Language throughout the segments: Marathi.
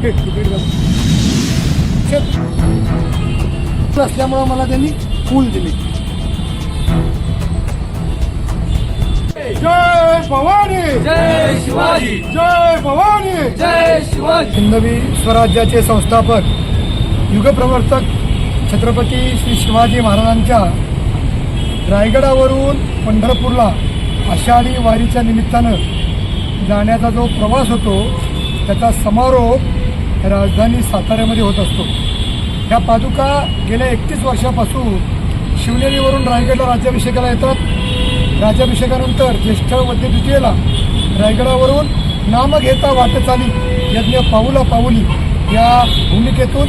शेत असल्यामुळं मला त्यांनी फूल दिली. जय भवानी! जय शिवाजी! जय भवानी! जय शिवाजी! हिंदवी स्वराज्याचे संस्थापक युगप्रवर्तक छत्रपती श्री शिवाजी महाराजांच्या रायगडावरून पंढरपूरला आषाढी वारीच्या निमित्तानं जाण्याचा जो प्रवास होतो त्याचा समारोप राजधानी साताऱ्यामध्ये होत असतो. ह्या पादुका गेल्या एकतीस वर्षापासून शिवनेरीवरून रायगडला राज्याभिषेकाला येतात. राज्याभिषेकानंतर ज्येष्ठ मध्य द्वितीयेला रायगडावरून नाम घेता वाटचाली यज्ञ पाऊला पाऊली या भूमिकेतून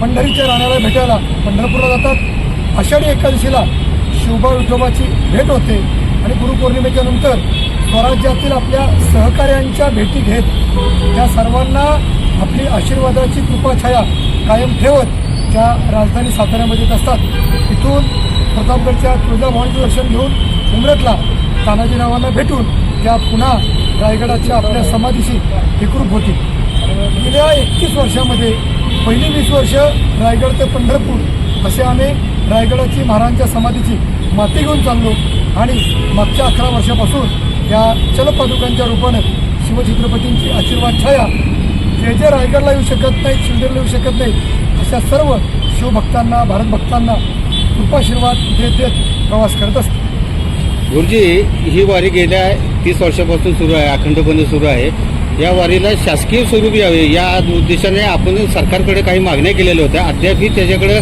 पंढरीच्या राण्याला भेटायला पंढरपूरला जातात. आषाढी एकादशीला शिवबा विठोबाची भेट होते आणि गुरुपौर्णिमेच्या नंतर स्वराज्यातील आपल्या सहकाऱ्यांच्या भेटी घेत त्या सर्वांना आपली आशीर्वादाची कृपाछाया कायम ठेवत त्या राजधानी साताऱ्यामध्ये येत असतात. तिथून प्रतापगडच्या तुळजाभवानीचं दर्शन घेऊन उमरटला तानाजीरावांना भेटून त्या पुन्हा रायगडाच्या आपल्या समाधीशी एकरूप होतील. गेल्या एकतीस वर्षामध्ये पहिली वीस वर्ष रायगड ते पंढरपूर असे आम्ही रायगडाची महाराजांच्या समाधीची माती घेऊन चाललो आणि मागच्या अकरा वर्षापासून या चलपादुकांच्या रूपानं शिवछत्रपतींची आशीर्वाद छाया जे जे रायगडला येऊ शकत नाहीत शिवनेरीला येऊ शकत नाहीत अशा सर्व शिवभक्तांना भारतभक्तांना कृपाशीर्वाद देत देत प्रवास करत असतो. गुरुजी ही वारी गेल्या तीस वर्षापासून सुरू आहे अखंडपणे सुरू आहे. या वारीला शासकीय स्वरूप यावे या उद्देशाने आपण सरकारकडे काही मागण्या केलेल्या होत्या. अद्यापही त्याच्याकडे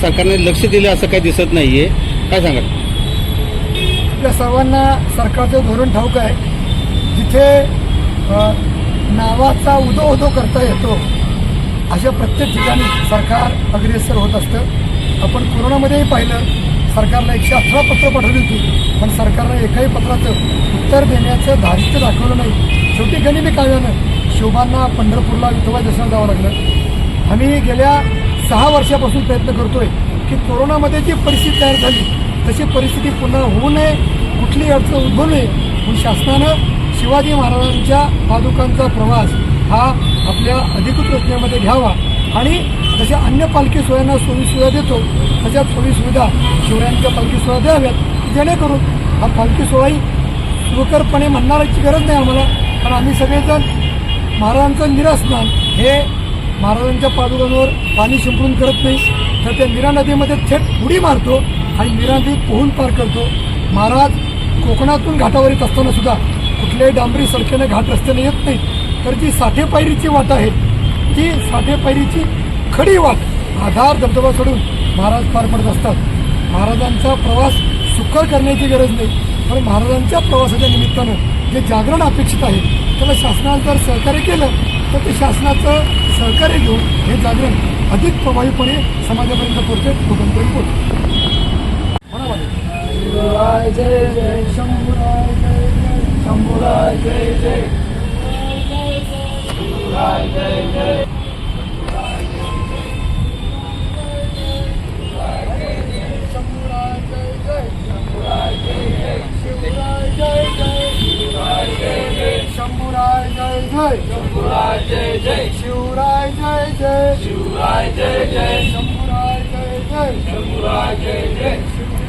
सरकारने लक्ष दिलं असं काही दिसत नाहीये. काय सांगाल? आपल्या सर्वांना सरकारचं धोरण ठाऊक आहे. जिथे नावाचा उदो उदो करता येतो. अशा प्रत्येक ठिकाणी सरकार अग्रेसर होत असतं. आपण कोरोनामध्येही पाहिलं सरकारला एकशे अठरा पत्र पाठवली होती. पण सरकारनं एकाही पत्राचं उत्तर देण्याचं धारित्य दाखवलं नाही. शेवटी गणिमी काव्यानं शोभांना पंढरपूरला विठोबा दर्शन जावं लागलं. आम्ही गेल्या सहा वर्षापासून प्रयत्न करतोय की कोरोनामध्ये जी परिस्थिती तयार झाली तशी परिस्थिती पुन्हा होऊ नये कुठली अडचण उद्भवू नये. म्हणून शासनानं शिवाजी महाराजांच्या पादुकांचा प्रवास हा आपल्या अधिकृत योजनेमध्ये घ्यावा. आणि जशा अन्य पालखी सोयींना सोयीसुविधा देतो तशा सोयीसुविधा शिवरायांच्या पालखी सोहळ्या द्याव्यात जेणेकरून हा पालखी सोहळाही सुखरपणे म्हणण्याची गरज नाही आम्हाला. कारण आम्ही सगळेजण महाराजांचं निरास्नान हे महाराजांच्या पादुकांवर पाणी शिंपडून करत नाही. तर त्या मीरा नदीमध्ये थेट उडी मारतो आणि मीरा नदी पोहून पार करतो. महाराज कोकणातून घाटावर येत असताना सुद्धा काही डांबरी सडकेने घाट रस्त्याने येत नाही. तर जी साठे पायरीची वाट आहे ती साठे पायरीची खडी वाट आधार धबधबा सोडून महाराज पार पडत असतात. महाराजांचा प्रवास सुकर करण्याची गरज नाही. पण महाराजांच्या प्रवासाच्या निमित्तानं जे जागरण अपेक्षित आहे त्याला शासनानं जर सहकार्य केलं तर ते शासनाचं सहकार्य घेऊन हे जागरण अधिक प्रभावीपणे समाजापर्यंत पोहोचते लोकांपर्यंत पोहोचते शंभूराय जय जय शिवराय जय जय शंभूराय जय जय शिवराय जय जय शिवराय जय जय शिवराय जय जय शंभूराय जय जय शंभूराय जय जय